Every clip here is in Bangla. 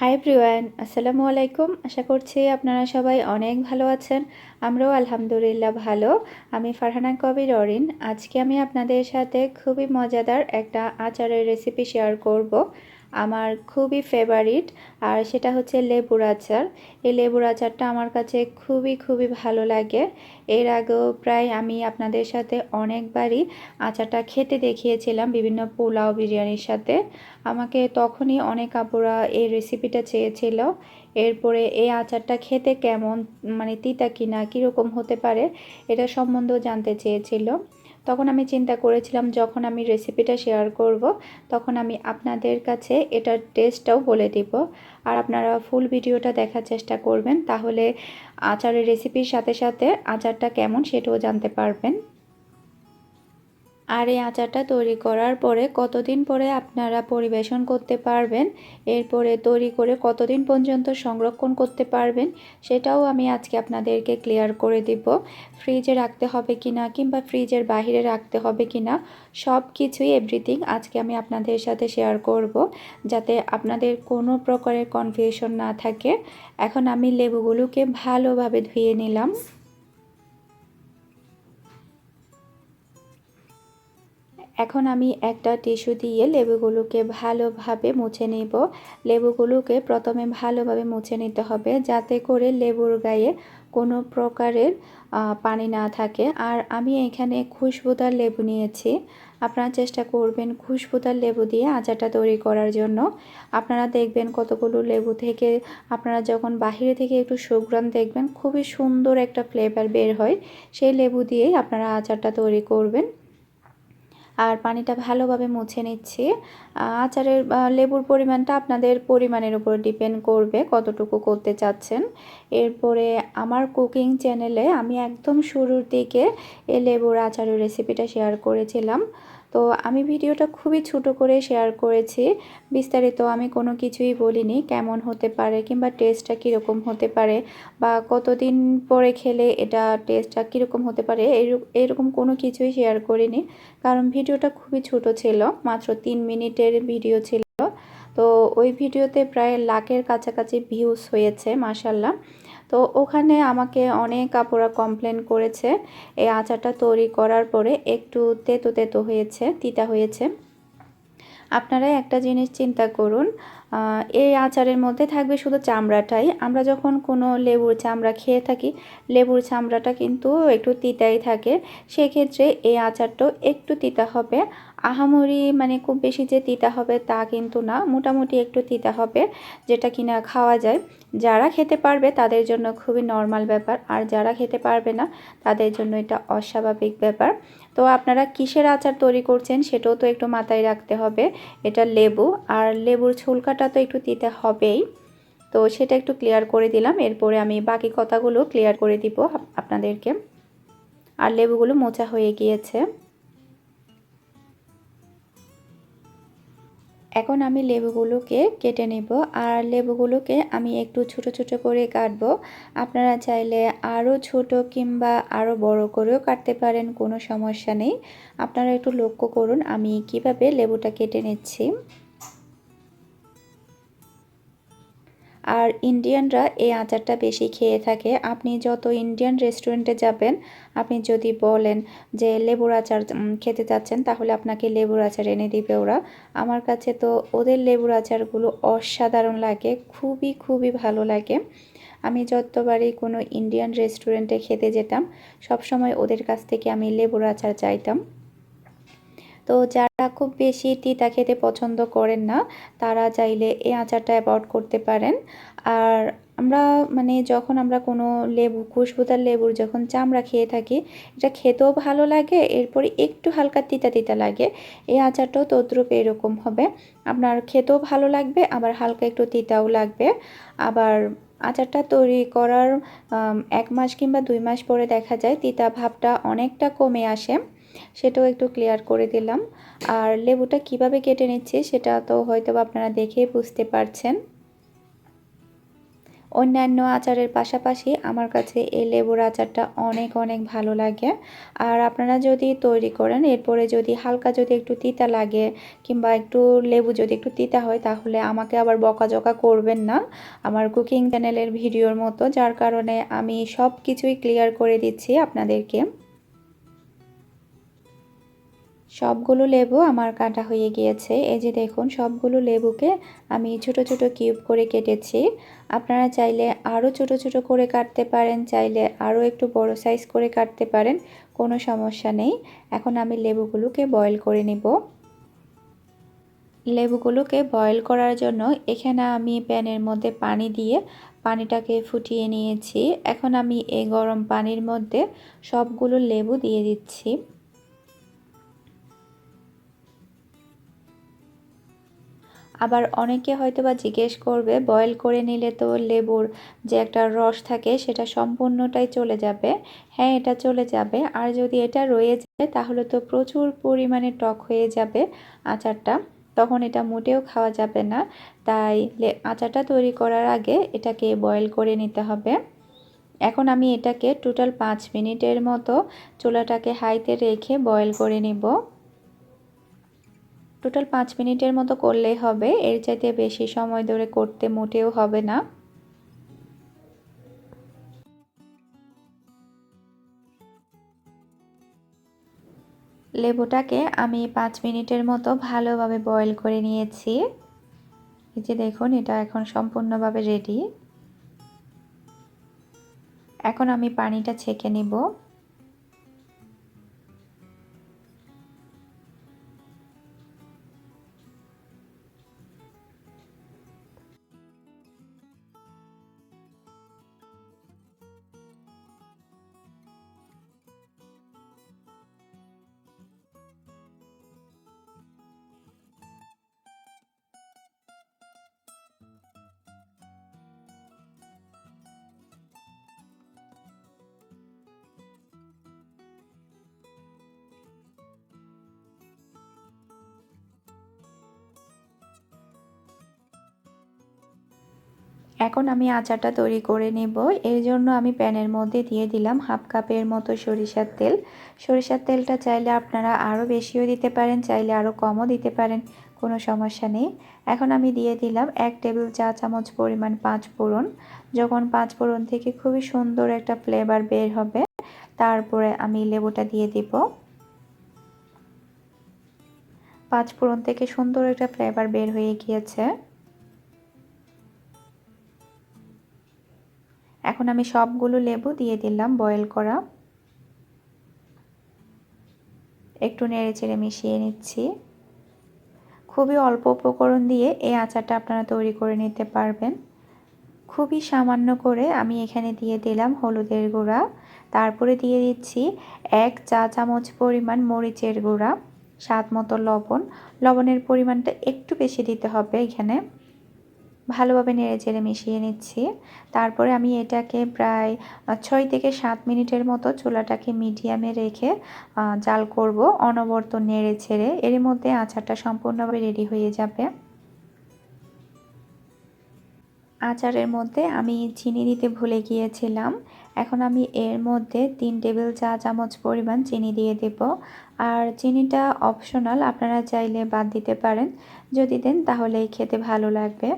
হাই প্রিয়ান আসসালামু আলাইকুম আশা করছি আপনারা সবাই অনেক ভালো আছেন। আমরাও আলহামদুলিল্লাহ ভালো। আমি ফারহানা কবির অরিন। আজকে আমি আপনাদের সাথে খুবই মজাদার একটা আচারের রেসিপি শেয়ার করব। আমার খুবই ফেভারিট আর সেটা হচ্ছে লেবুর আচার। এই লেবুর আচারটা আমার কাছে খুবই খুবই ভালো লাগে। এর আগেও প্রায় আমি আপনাদের সাথে অনেকবারই আচারটা খেতে দেখিয়েছিলাম বিভিন্ন পোলাও বিরিয়ানির সাথে। আমাকে তখনই অনেক আপুরা এই রেসিপিটা চেয়েছিল। এরপরে এই আচারটা খেতে কেমন মানে তিতা কিনা, কীরকম হতে পারে, এটা সম্বন্ধেও জানতে চেয়েছিল। তখন আমি চিন্তা করেছিলাম, যখন আমি রেসিপিটা শেয়ার করব, তখন আমি আপনাদের কাছে এটার টেস্টটাও বলে দিব। আর আপনারা ফুল ভিডিওটা দেখার চেষ্টা করবেন, তাহলে আচারের রেসিপির সাথে সাথে আচারটা কেমন সেটাও জানতে পারবেন। আর এই আচারটা তৈরি করার পরে কতদিন পরে আপনারা পরিবেশন করতে পারবেন? এরপরে তৈরি করে কতদিন পর্যন্ত সংরক্ষণ করতে পারবেন? সেটাও আমি আজকে আপনাদেরকে ক্লিয়ার করে দিব। ফ্রিজে রাখতে হবে কি না কিংবা ফ্রিজের বাহিরে রাখতে হবে কি না সব কিছুই এভরিথিং আজকে আমি আপনাদের সাথে শেয়ার করব যাতে আপনাদের কোনো প্রকারের কনফিউশন না থাকে। এখন আমি লেবুগুলোকে ভালোভাবে ধুয়ে নিলাম। এখন আমি একটা টিস্যু দিয়ে লেবুগুলোকে ভালোভাবে মুছে নেব। লেবুগুলোকে প্রথমে ভালোভাবে মুছে নিতে হবে যাতে করে লেবুর গায়ে কোনো প্রকারের পানি না থাকে। আর আমি এখানে খুশবুদার লেবু নিয়েছি। আপনারা চেষ্টা করবেন খুশবুদার লেবু দিয়ে আচারটা তৈরি করার জন্য। আপনারা দেখবেন কতগুলো লেবু থেকে, আপনারা যখন বাহিরে থেকে একটু সুগ্রাম দেখবেন, খুবই সুন্দর একটা ফ্লেভার বের হয়। সেই লেবু দিয়েই আপনারা আচারটা তৈরি করবেন। আর পানিটা ভালোভাবে মুছে নিচ্ছি। আচারের লেবুর পরিমাণটা আপনাদের পরিমাণের উপর ডিপেন্ড করবে কতটুকু করতে চাচ্ছেন। এরপরে আমার কুকিং চ্যানেলে আমি একদম শুরুর দিকে এ লেবুর আচারের রেসিপিটা শেয়ার করেছিলাম। তো আমি ভিডিওটা খুবই ছোট করে শেয়ার করেছি। বিস্তারিত আমি কোনো কিছুই বলিনি, কেমন হতে পারে কিংবা টেস্টটা কীরকম হতে পারে বা কতদিন পরে খেলে এটা টেস্টটা কীরকম হতে পারে এরকম কোনো কিছুই শেয়ার করিনি। কারণ ভিডিওটা খুবই ছোট ছিল, মাত্র তিন মিনিটের ভিডিও ছিল। তো ওই ভিডিওতে প্রায় লাখের কাছাকাছি ভিউজ হয়েছে মাসাল্লাহ তো ওখানে আমাকে অনেক কাপড়া কমপ্লেন করেছে, এই আচারটা তৈরি করার পরে একটু তেতো তেতো হয়েছে, তিতা হয়েছে। আপনারা একটা জিনিস চিন্তা করুন এই আচারের মধ্যে থাকবে শুধু চামড়াটাই। আমরা যখন কোনো লেবুর চামড়া খেয়ে থাকি, লেবুর চামড়াটা কিন্তু একটু তিতাই থাকে। সেক্ষেত্রে এই আচারটাও একটু তিতা হবে। আহামরি মানে খুব বেশি যে তিতা হবে তা কিন্তু না, মোটামুটি একটু তিতা হবে, যেটা কিনা খাওয়া যায়। যারা খেতে পারবে তাদের জন্য খুবই নর্মাল ব্যাপার, আর যারা খেতে পারবে না তাদের জন্য এটা অস্বাভাবিক ব্যাপার। তো আপনারা কিসের আচার তৈরি করছেন সেটাও তো একটু মাথায় রাখতে হবে। এটা লেবু, আর লেবুর ছুলকাটা তো একটু দিতে হবেই। তো সেটা একটু ক্লিয়ার করে দিলাম, এরপরে আমি বাকি কথাগুলো ক্লিয়ার করে দিব আপনাদেরকে। আর লেবুগুলো মোচা হয়ে গিয়েছে। এখন আমি লেবুগুলোকে কেটে নেব আর লেবুগুলোকে আমি একটু ছোট ছোট করে কাটবো। আপনারা চাইলে আরও ছোট কিংবা আরও বড় করেও কাটতে পারেন, কোনো সমস্যা নেই। আপনারা একটু লক্ষ্য করুন আমি কীভাবে লেবুটা কেটে নিচ্ছি। আর ইন্ডিয়ানরা এই আচারটা বেশি খেয়ে থাকে। আপনি যত ইন্ডিয়ান রেস্টুরেন্টে যাবেন, আপনি যদি বলেন যে লেবুর আচার খেতে চাচ্ছেন, তাহলে আপনাকে লেবুর আচার এনে দিবে ওরা। আমার কাছে তো ওদের লেবুর আচারগুলো অসাধারণ লাগে, খুবই খুবই ভালো লাগে। আমি যতবারই কোনো ইন্ডিয়ান রেস্টুরেন্টে খেতে যেতাম সব সময় ওদের কাছ থেকে আমি লেবুর আচার চাইতাম। তো যারা খুব বেশি তিতা খেতে পছন্দ করেন না, তারা চাইলে এই আচারটা অ্যাভয়েড করতে পারেন। আর আমরা মানে যখন আমরা কোনো লেবু, খুশবুদার লেবুর যখন চামড়া খেয়ে থাকি, এটা খেতেও ভালো লাগে, এরপরে একটু হালকা তিতা তিতা লাগে, এই আচারটাও তদ্রুপ এরকম হবে। আপনার খেতেও ভালো লাগবে, আবার হালকা একটু তিতাও লাগবে। আবার আচারটা তৈরি করার এক মাস কিংবা দুই মাস পরে দেখা যায়, তিতা ভাবটা অনেকটা কমে আসে। সেটাও একটু ক্লিয়ার করে দিলাম। আর লেবুটা কীভাবে কেটে নিচ্ছি সেটা তো হয়তো আপনারা দেখেই বুঝতে পারছেন। অন্যান্য আচারের পাশাপাশি আমার কাছে এই লেবুর আচারটা অনেক অনেক ভালো লাগে। আর আপনারা যদি তৈরি করেন, এরপরে যদি হালকা যদি একটু তিতা লাগে, কিংবা একটু লেবু যদি একটু তিতা হয়, তাহলে আমাকে আবার বকাঝকা করবেন না। আমার কুকিং চ্যানেলের ভিডিওর মতো, যার কারণে আমি সব কিছুই ক্লিয়ার করে দিচ্ছি আপনাদেরকে। সবগুলো লেবু আমার কাটা হয়ে গিয়েছে। এই যে দেখুন, সবগুলো লেবুকে আমি ছোট ছোট কিউব করে কেটেছি। আপনারা চাইলে আরও ছোট ছোট করে কাটতে পারেন, চাইলে আরও একটু বড় সাইজ করে কাটতে পারেন, কোনো সমস্যা নেই। এখন আমি লেবুগুলোকে বয়েল করে নেব। লেবুগুলোকে বয়েল করার জন্য এখানে আমি প্যানের মধ্যে পানি দিয়ে পানিটাকে ফুটিয়ে নিয়েছি। এখন আমি এই গরম পানির মধ্যে সবগুলো লেবু দিয়ে দিচ্ছি। আবার অনেকে হয়তো বা জিজ্ঞেস করবে বয়েল করে নিলে তো লেবুর যে একটা রস থাকে সেটা সম্পূর্ণটাই চলে যাবে। হ্যাঁ এটা চলে যাবে। আর যদি এটা রয়ে যায়, তাহলে তো প্রচুর পরিমাণে টক হয়ে যাবে আচারটা। তখন এটা মোটেও খাওয়া যাবে না। তাই আচারটা তৈরি করার আগে এটাকে বয়েল করে নিতে হবে। এখন আমি এটাকে টোটাল পাঁচ মিনিটের মতো চুলাটাকে হাইতে রেখে বয়েল করে নিব। টোটাল পাঁচ মিনিটের মতো করলেই হবে। এর চাইতে বেশি সময় ধরে করতে মোটেও হবে না। লেবুটাকে আমি পাঁচ মিনিটের মতো ভালোভাবে বয়েল করে নিয়েছি। এই যে দেখুন, এটা এখন সম্পূর্ণভাবে রেডি এখন আমি পানিটা ছেঁকে নিব। এখন আমি আচারটা তৈরি করে নেব। এর জন্য আমি প্যানের মধ্যে দিয়ে দিলাম হাফ কাপের মতো সরিষার তেল। সরিষার তেলটা চাইলে আপনারা আরও বেশিও দিতে পারেন, চাইলে আরও কমও দিতে পারেন, কোনো সমস্যা নেই। এখন আমি দিয়ে দিলাম এক টেবিল চা চামচ পরিমাণ পাঁচ ফোড়ন। যখন পাঁচ ফোড়ন থেকে খুবই সুন্দর একটা ফ্লেভার বের হবে, তারপরে আমি লেবুটা দিয়ে দিব। পাঁচ ফোড়ন থেকে সুন্দর একটা ফ্লেভার বের হয়ে গিয়েছে। এখন আমি সবগুলো লেবু দিয়ে দিলাম বয়েল করা। একটু নেড়ে চেড়ে মিশিয়ে নিচ্ছি। খুবই অল্প উপকরণ দিয়ে এই আচারটা আপনারা তৈরি করে নিতে পারবেন। খুবই সামান্য করে আমি এখানে দিয়ে দিলাম হলুদের গুঁড়া। তারপরে দিয়ে দিচ্ছি এক চা চামচ পরিমাণ মরিচের গুঁড়া, স্বাদ মতো লবণ। লবণের পরিমাণটা একটু বেশি দিতে হবে এখানে। ভালোভাবে নেড়ে চেড়ে মিশিয়ে নিচ্ছি। তারপরে আমি এটাকে প্রায় ছয় থেকে সাত মিনিটের মতো চুলাটাকে মিডিয়ামে রেখে জাল করব অনবর্ত নেড়ে ছেড়ে এর মধ্যে আচারটা সম্পূর্ণভাবে রেডি হয়ে যাবে। আচারের মধ্যে আমি চিনি দিতে ভুলে গিয়েছিলাম। এখন আমি এর মধ্যে তিন টেবিল চা চামচ পরিমাণ চিনি দিয়ে দেব। আর চিনিটা অপশনাল, আপনারা চাইলে বাদ দিতে পারেন। যদি দেন তাহলে খেতে ভালো লাগবে।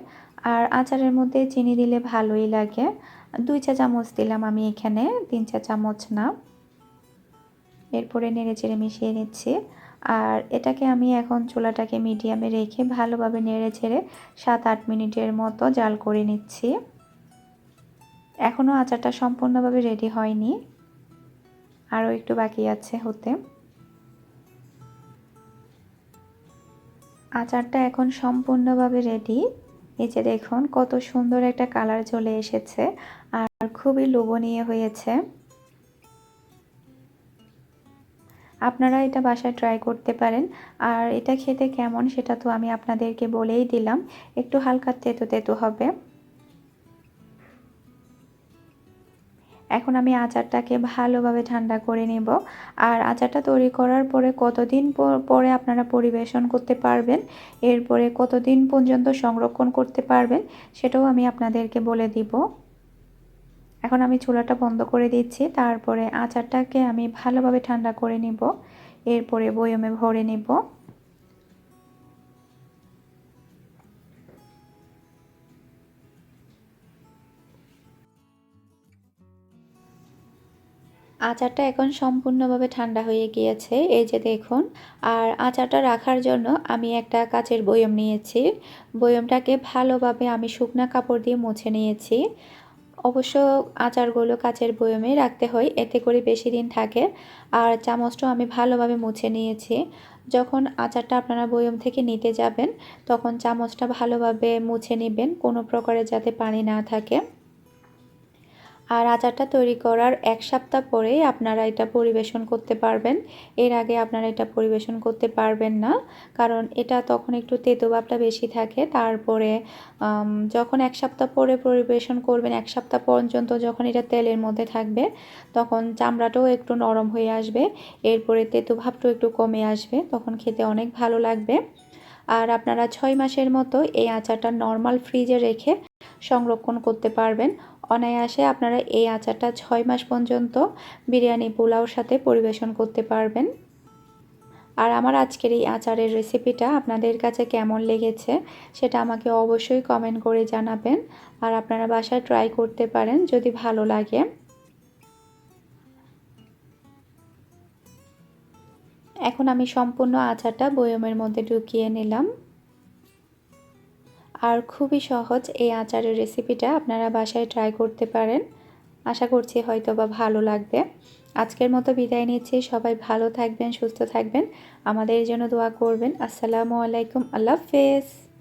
আর আচারের মধ্যে চিনি দিলে ভালোই লাগে। দুই চা চামচ দিলাম আমি এখানে, তিন চা চামচ না। এরপরে নেড়ে চেড়ে মিশিয়ে নিচ্ছি। আর এটাকে আমি এখন চুলাটাকে মিডিয়ামে রেখে ভালোভাবে নেড়ে ছেড়ে সাত আট মিনিটের মতো জাল করে নিচ্ছি। এখনও আচারটা সম্পূর্ণভাবে রেডি হয়নি। আরও একটু বাকি আছে হতে। আচারটা এখন সম্পূর্ণভাবে রেডি। এই যে দেখুন কত সুন্দর একটা কালার চলে এসেছে আর খুবই লোভনীয় হয়েছে। আপনারা এটা বাসায় ট্রাই করতে পারেন। আর এটা খেতে কেমন সেটা তো আমি আপনাদেরকে বলেই দিলাম। একটু হালকা তেতো তেতো হবে। এখন আমি আচারটাকে ভালোভাবে ঠান্ডা করে নেব। আর আচারটা তৈরি করার পরে কতদিন পরে আপনারা পরিবেশন করতে পারবেন, এরপরে কতদিন পর্যন্ত সংরক্ষণ করতে পারবেন সেটাও আমি আপনাদেরকে বলে দিব। এখন আমি চুলাটা বন্ধ করে দিচ্ছি, তারপরে আচারটাকে আমি ভালোভাবে ঠান্ডা করে নিব, এরপরে বয়মে ভরে নিব। আচারটা এখন সম্পূর্ণভাবে ঠান্ডা হয়ে গিয়েছে, এই যে দেখুন। আর আচারটা রাখার জন্য আমি একটা কাচের বয়ম নিয়েছি। বয়মটাকে ভালোভাবে আমি শুকনা কাপড় দিয়ে মুছে নিয়েছি। অবশ্য আচারগুলো কাচের বয়মে রাখতে হয়, এতে করে বেশি দিন থাকে। আর চামচটাও আমি ভালোভাবে মুছে নিয়েছি। যখন আচারটা আপনারা বয়ম থেকে নিতে যাবেন, তখন চামচটা ভালোভাবে মুছে নেবেন, কোনো প্রকারে যাতে পানি না থাকে। আর আচারটা তৈরি করার এক সপ্তাহ পরেই আপনারা এটা পরিবেশন করতে পারবেন। এর আগে আপনারা এটা পরিবেশন করতে পারবেন না, কারণ এটা তখন একটু তেতো ভাবটা বেশি থাকে। তারপরে যখন এক সপ্তাহ পরে পরিবেশন করবেন, এক সপ্তাহ পর্যন্ত যখন এটা তেলের মধ্যে থাকবে, তখন চামড়াটাও একটু নরম হয়ে আসবে, এরপরে তেতো ভাবটাও একটু কমে আসবে, তখন খেতে অনেক ভালো লাগবে। আর আপনারা ছয় মাসের মতো এই আচারটা নর্মাল ফ্রিজে রেখে সংরক্ষণ করতে পারবেন। অনায়াসে আপনারা এই আচারটা ছয় মাস পর্যন্ত বিরিয়ানি পোলাওর সাথে পরিবেশন করতে পারবেন। আর আমার আজকের এই আচারের রেসিপিটা আপনাদের কাছে কেমন লেগেছে সেটা আমাকে অবশ্যই কমেন্ট করে জানাবেন আর আপনারা বাসায় ট্রাই করতে পারেন যদি ভালো লাগে। এখন আমি সম্পূর্ণ আচারটা বয়মের মধ্যে ঢুকিয়ে নিলাম। আর খুবই সহজ এই আচারের রেসিপিটা আপনারা বাসায় ট্রাই করতে পারেন। আশা করছি হয়তো বা ভালো লাগবে। আজকের মতো বিদায় নিচ্ছি। সবাই ভালো থাকবেন, সুস্থ থাকবেন। আমাদের জন্য দোয়া করবেন। আসসালামু আলাইকুম। আল্লাহ হাফেজ।